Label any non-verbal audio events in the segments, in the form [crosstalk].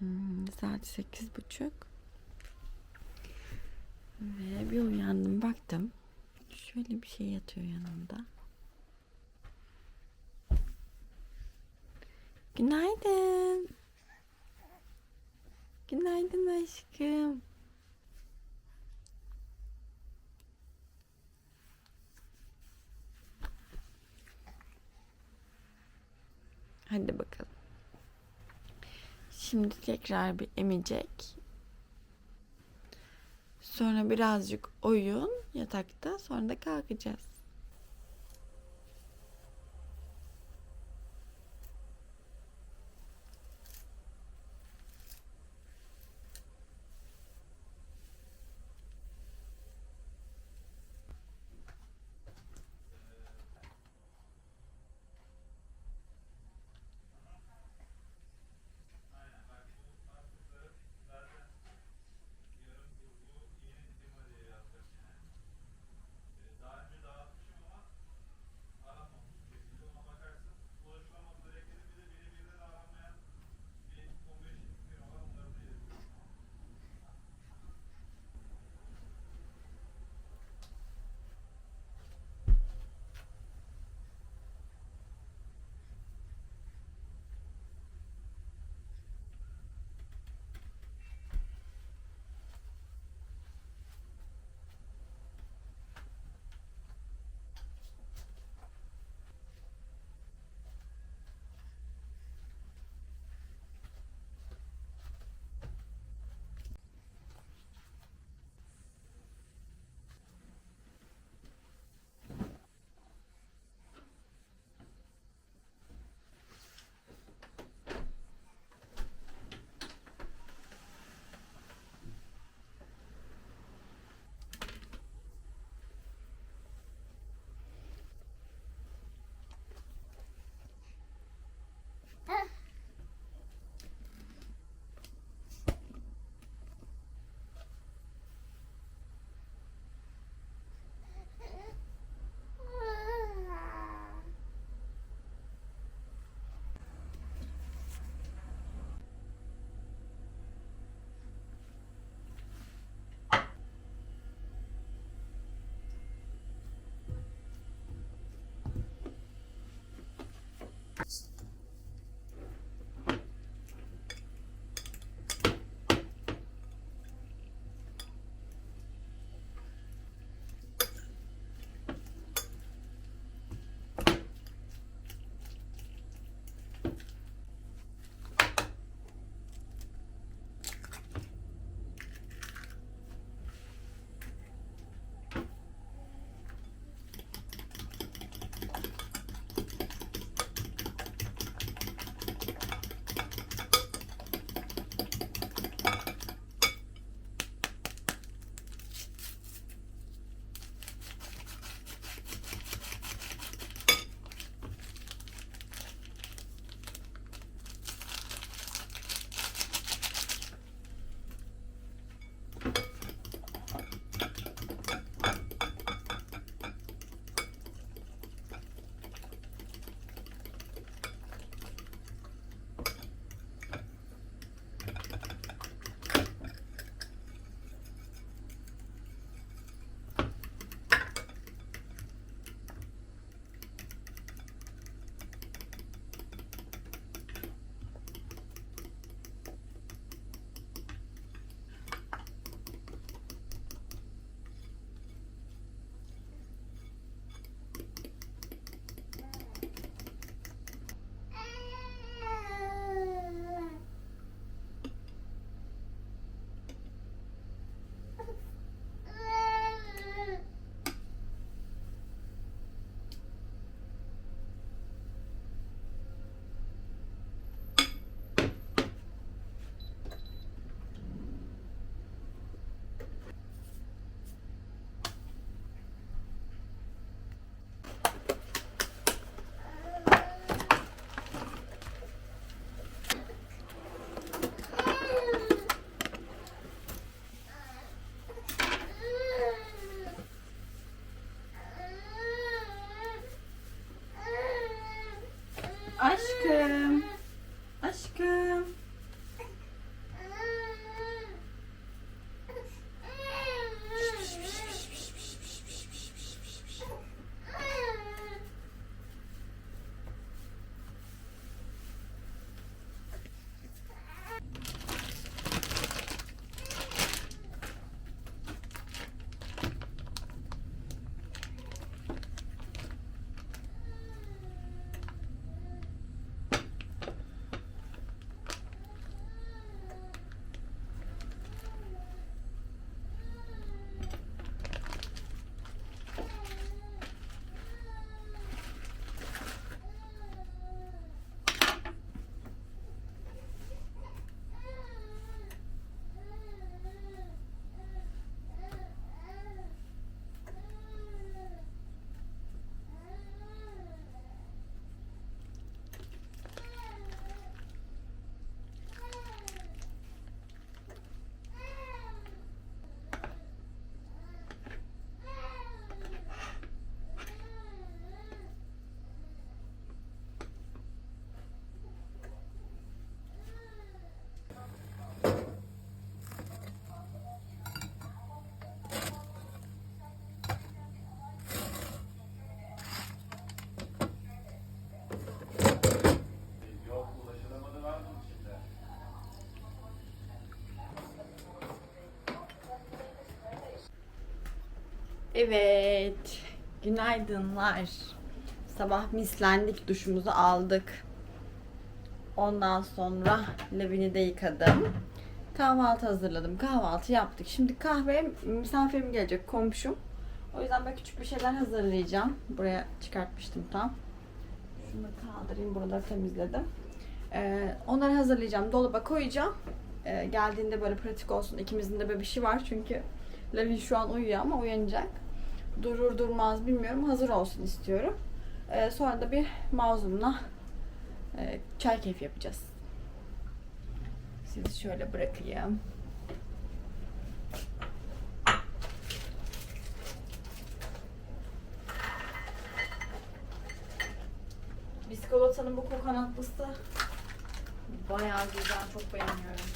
Hmm, saat sekiz buçuk. Ve bir uyandım baktım. Şöyle bir şey yatıyor yanımda. Günaydın. Günaydın aşkım. Hadi bakalım. Şimdi tekrar bir emecek. Sonra birazcık oyun yatakta sonra da kalkacağız. Evet. Günaydınlar. Sabah mislendik, duşumuzu aldık. Ondan sonra lavini de yıkadım. Kahvaltı hazırladım. Kahvaltı yaptık. Şimdi kahve misafirim gelecek komşum. O yüzden böyle küçük bir şeyler hazırlayacağım. Buraya çıkartmıştım tam. Şunu kaldırayım. Buraları temizledim. Ee, onları hazırlayacağım. Dolaba koyacağım. Ee, geldiğinde böyle pratik olsun. İkimizin de bebişi var çünkü Lavin şu an uyuyor ama uyanacak. Durur durmaz bilmiyorum. Hazır olsun istiyorum. Ee, sonra da bir mazlumla e, çay keyfi yapacağız. Sizi şöyle bırakayım. Biskolatanın bu kokonatlısı bayağı güzel. Çok beğeniyorum.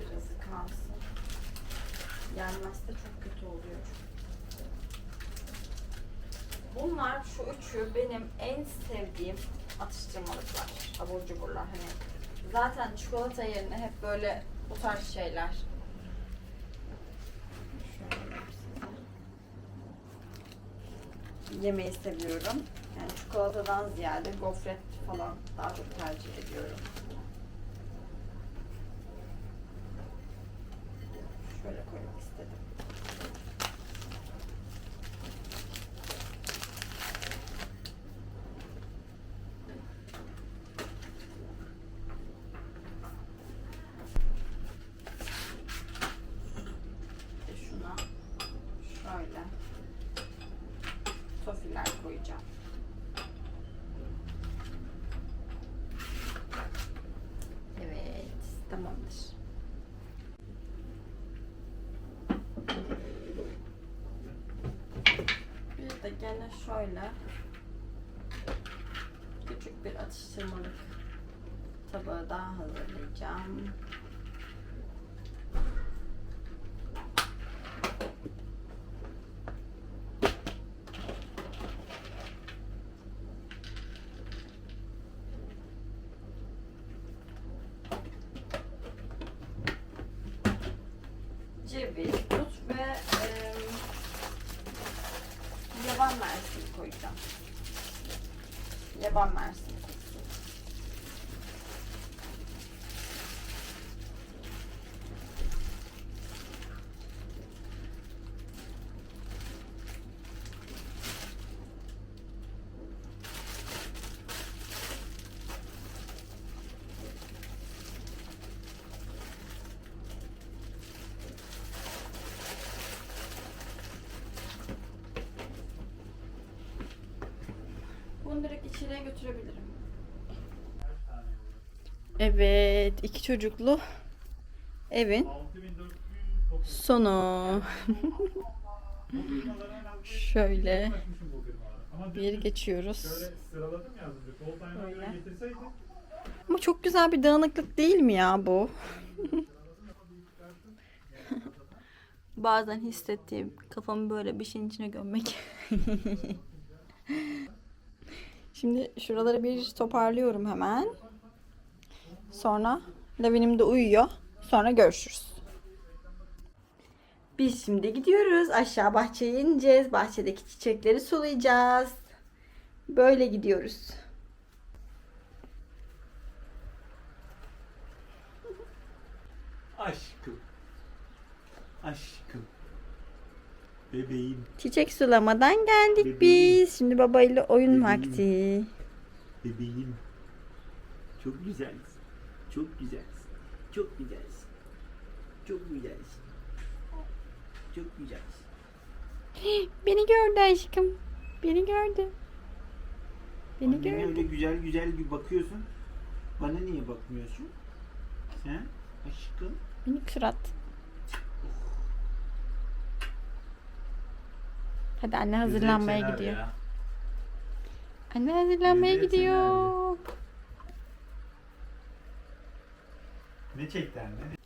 Birazı kalsın. Gelmezse çok kötü oluyor. Bunlar şu üçü benim en sevdiğim atıştırmalıklar. Abur cuburlar hani. Zaten çikolata yerine hep böyle bu tarz şeyler. Yemeği seviyorum. Yani çikolatadan ziyade gofret falan daha çok tercih ediyorum. Şöyle koymak istedim. Bir de şuna şöyle tofiler koyacağım. Evet, tamamdır. Bir de gene şöyle küçük bir atıştırmalık tabağı daha hazırlayacağım. ceviz, koyacağım. Yaban mersini. Bunu götürebilirim. Evet, iki çocuklu evin sonu. [laughs] Şöyle bir geçiyoruz. Şöyle sıraladım ya az önce. Kol tayına göre Öyle. getirseydin. Ama çok güzel bir dağınıklık değil mi ya bu? [laughs] Bazen hissettiğim kafamı böyle bir şeyin içine gömmek. [laughs] Şimdi şuraları bir toparlıyorum hemen. Sonra Lavinim de uyuyor. Sonra görüşürüz. Biz şimdi gidiyoruz. Aşağı bahçeye ineceğiz. Bahçedeki çiçekleri sulayacağız. Böyle gidiyoruz. Aşkım. Aşkım. Bebeğim. Çiçek sulamadan geldik Bebeğim. biz. Şimdi babayla oyun Bebeğim. vakti. Bebeğim. Çok güzelsin. Çok güzelsin. Çok güzelsin. Çok güzelsin. Çok güzelsin. [gasps] Beni gördü aşkım. Beni gördü. Beni Annene gördü. öyle güzel güzel bir bakıyorsun. Bana niye bakmıyorsun? He? Aşkım. Minik surat. Hadi anne hazırlanmaya Güzel gidiyor. ya. Anne hazırlanmaya Güzel gidiyor. Ne çekti anne?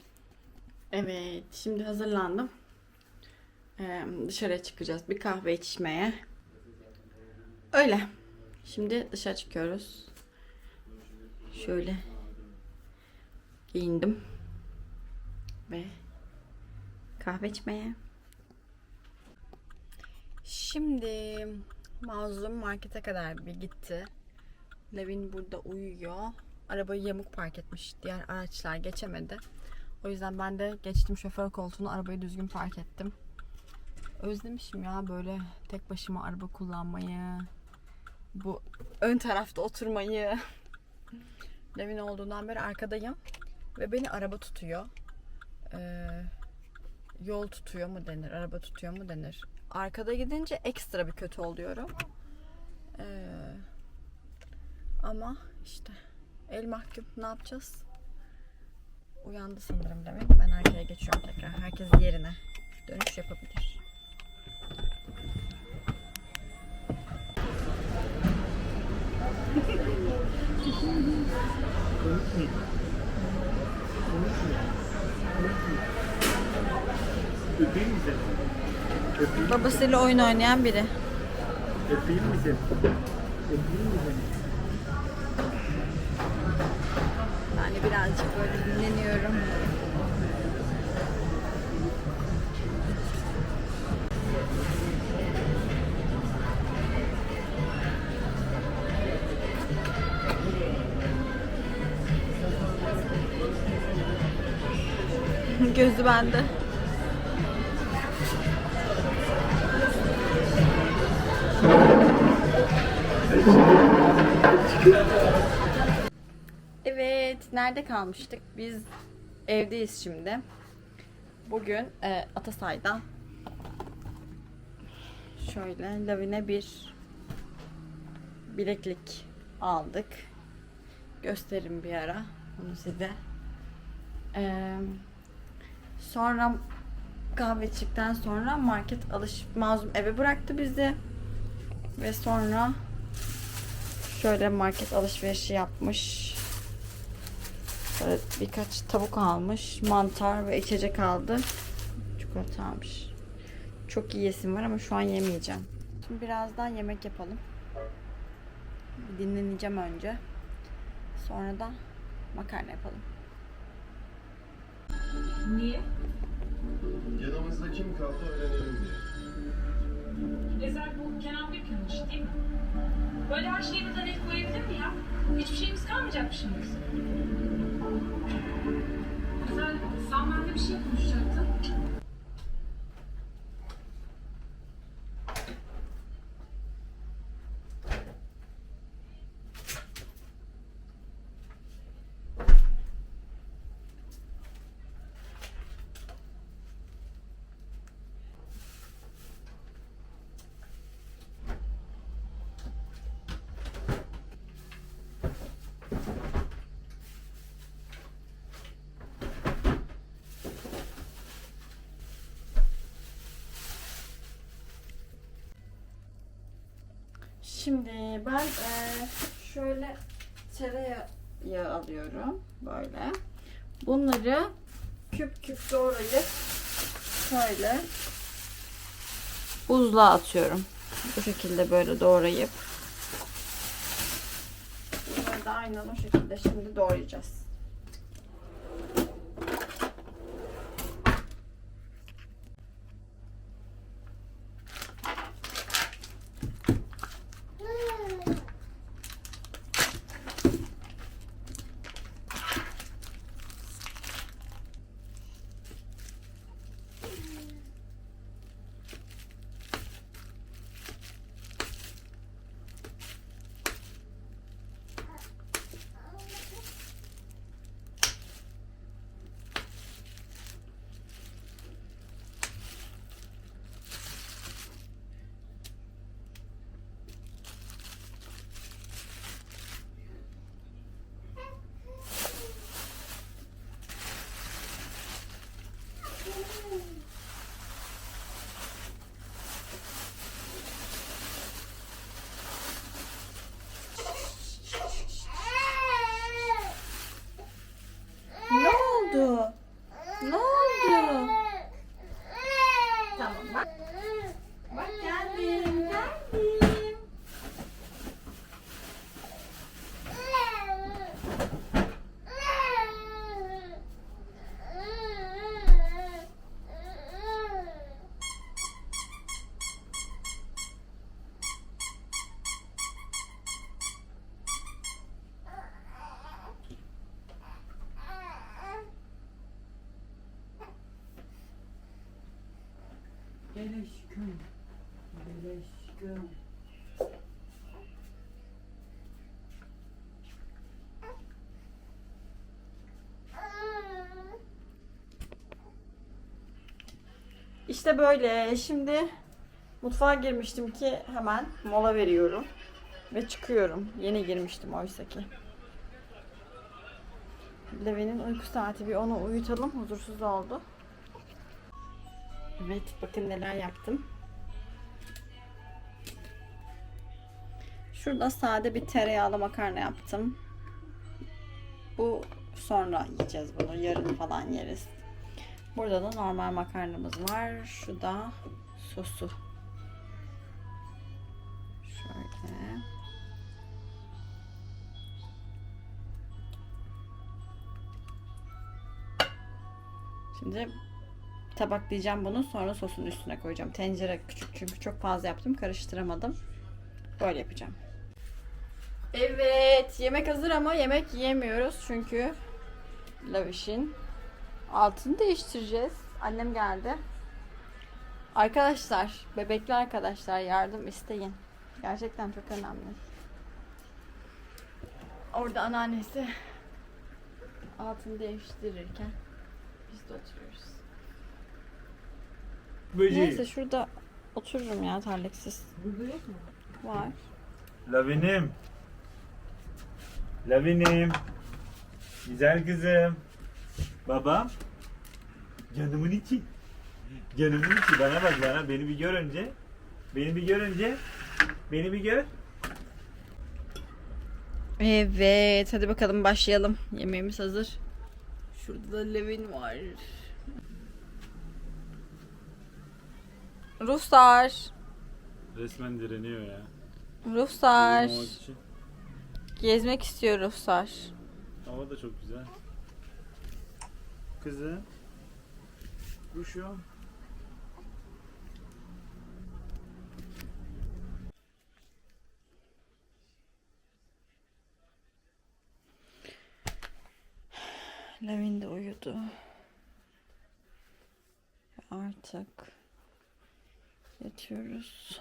Evet, şimdi hazırlandım. Ee, dışarıya çıkacağız bir kahve içmeye. Öyle. Şimdi dışarı çıkıyoruz. Şöyle giyindim ve kahve içmeye. Şimdi Mazlum markete kadar bir gitti. Levin burada uyuyor. Arabayı yamuk park etmiş. Diğer araçlar geçemedi. O yüzden ben de geçtim şoför koltuğuna arabayı düzgün park ettim. Özlemişim ya böyle tek başıma araba kullanmayı. Bu ön tarafta oturmayı. [laughs] Levin olduğundan beri arkadayım. Ve beni araba tutuyor. Ee, yol tutuyor mu denir, araba tutuyor mu denir. Arkada gidince ekstra bir kötü oluyorum. Ee, ama işte el mahkum ne yapacağız? Uyandı sanırım demek. Ben arkaya geçiyorum tekrar. Herkes yerine dönüş yapabilir. Öpeyim mi Babasıyla oyun oynayan biri. öpeyim mi seni? Öpeyim mi seni? Yani birazcık böyle dinleniyorum. Gözü bende. Evet, nerede kalmıştık? Biz evdeyiz şimdi. Bugün e, Atasay'dan şöyle lavine bir bileklik aldık. Gösteririm bir ara bunu size. Ee, sonra kahve içtikten sonra market alış mazlum eve bıraktı bizi. Ve sonra şöyle market alışverişi yapmış. Böyle birkaç tavuk almış, mantar ve içecek aldı. Çikolata almış. Çok iyi yesim var ama şu an yemeyeceğim. Şimdi birazdan yemek yapalım. Bir Dinleneceğim önce. Sonra da makarna yapalım. Niye? Yanımızda kim kaldı öğrenelim diye. Ezel bu Kenan? Böyle her şeyi birden el koyabilir mi ya? Hiçbir şeyimiz kalmayacak mı şimdi? Ezel sen benimle bir şey konuşacaktın. Şimdi ben eee, şöyle tereyağı alıyorum. Böyle. Bunları küp küp doğrayıp şöyle buzluğa atıyorum. Bu şekilde böyle doğrayıp bunları da aynen o şekilde şimdi doğrayacağız. Gel aşkım. İşte böyle. Şimdi mutfağa girmiştim ki hemen mola veriyorum. Ve çıkıyorum. Yeni girmiştim oysa ki. Levi'nin uyku saati bir onu uyutalım. Huzursuz oldu. Evet bakın neler yaptım. Şurada sade bir tereyağlı makarna yaptım. Bu sonra yiyeceğiz bunu. Yarın falan yeriz. Burada da normal makarnamız var. Şu da sosu. Şöyle. Şimdi tabaklayacağım bunu sonra sosun üstüne koyacağım. Tencere küçük çünkü çok fazla yaptım karıştıramadım. Böyle yapacağım. Evet yemek hazır ama yemek yiyemiyoruz çünkü Laviş'in altını değiştireceğiz. Annem geldi. Arkadaşlar, bebekli arkadaşlar yardım isteyin. Gerçekten çok önemli. Orada anneannesi altını değiştirirken biz de oturuyoruz. Böceği. Neyse şurada otururum ya terliksiz. Burada yok mu? Var. Lavinim. Lavinim. Güzel kızım. Babam. Canımın içi. Canımın içi. Bana bak bana. Beni bir gör önce. Beni bir gör önce. Beni bir gör. Evet, hadi bakalım başlayalım. Yemeğimiz hazır. Şurada da Levin var. Ruslar. Resmen direniyor ya. Ruslar. İçin. Gezmek istiyor Ruslar. Hava da çok güzel. Kızım. Kuşum. Levin de uyudu. Artık yatıyoruz.